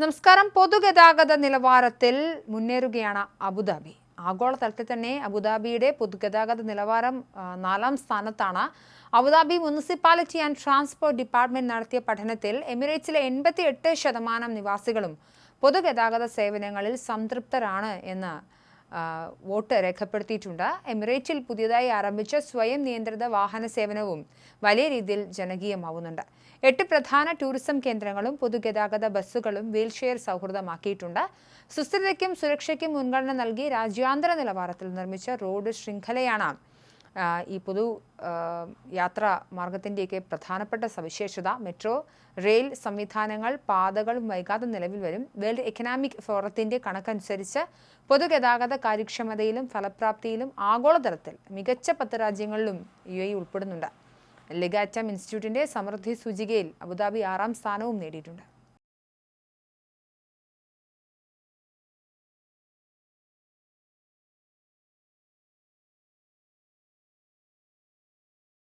നമസ്കാരം. പൊതുഗതാഗത നിലവാരത്തിൽ മുന്നേറുകയാണ് അബുദാബി. ആഗോളതലത്തിൽ തന്നെ അബുദാബിയുടെ പൊതുഗതാഗത നിലവാരം നാലാം സ്ഥാനത്താണ്. Abu Dhabi municipality and transport department നടത്തിയ പഠനത്തിൽ എമിറേറ്റ്സിലെ എൺപത്തി എട്ട് ശതമാനം നിവാസികളും പൊതുഗതാഗത സേവനങ്ങളിൽ സംതൃപ്തരാണ് എന്ന് വോട്ട് രേഖപ്പെടുത്തിയിട്ടുണ്ട്. എമിറേറ്റിൽ പുതിയതായി ആരംഭിച്ച സ്വയം നിയന്ത്രിത വാഹന സേവനവും വലിയ രീതിയിൽ ജനകീയമാവുന്നുണ്ട്. എട്ട് പ്രധാന ടൂറിസം കേന്ദ്രങ്ങളും പൊതുഗതാഗത ബസ്സുകളും വീൽചെയർ സൗഹൃദമാക്കിയിട്ടുണ്ട്. സുസ്ഥിരതയ്ക്കും സുരക്ഷയ്ക്കും മുൻഗണന നൽകി രാജ്യാന്തര നിലവാരത്തിൽ നിർമ്മിച്ച റോഡ് ശൃംഖലയാണ് ഈ പൊതു യാത്രാ മാർഗത്തിന്റെയൊക്കെ പ്രധാനപ്പെട്ട സവിശേഷത മെട്രോ റെയിൽ സംവിധാനങ്ങൾ പാതകൾ വൈകാതെ നിലവിൽ വരും. വേൾഡ് എക്കണോമിക് ഫോറത്തിന്റെ കണക്കനുസരിച്ച് പൊതുഗതാഗത കാര്യക്ഷമതയിലും ഫലപ്രാപ്തിയിലും ആഗോളതലത്തിൽ മികച്ച പത്ത് രാജ്യങ്ങളിലും യു എ ഉൾപ്പെടുന്നുണ്ട്. ലിഗാറ്റം ഇൻസ്റ്റിറ്റ്യൂട്ടിന്റെ സമൃദ്ധി സൂചികയിൽ അബുദാബി ആറാം സ്ഥാനവും നേടിയിട്ടുണ്ട്.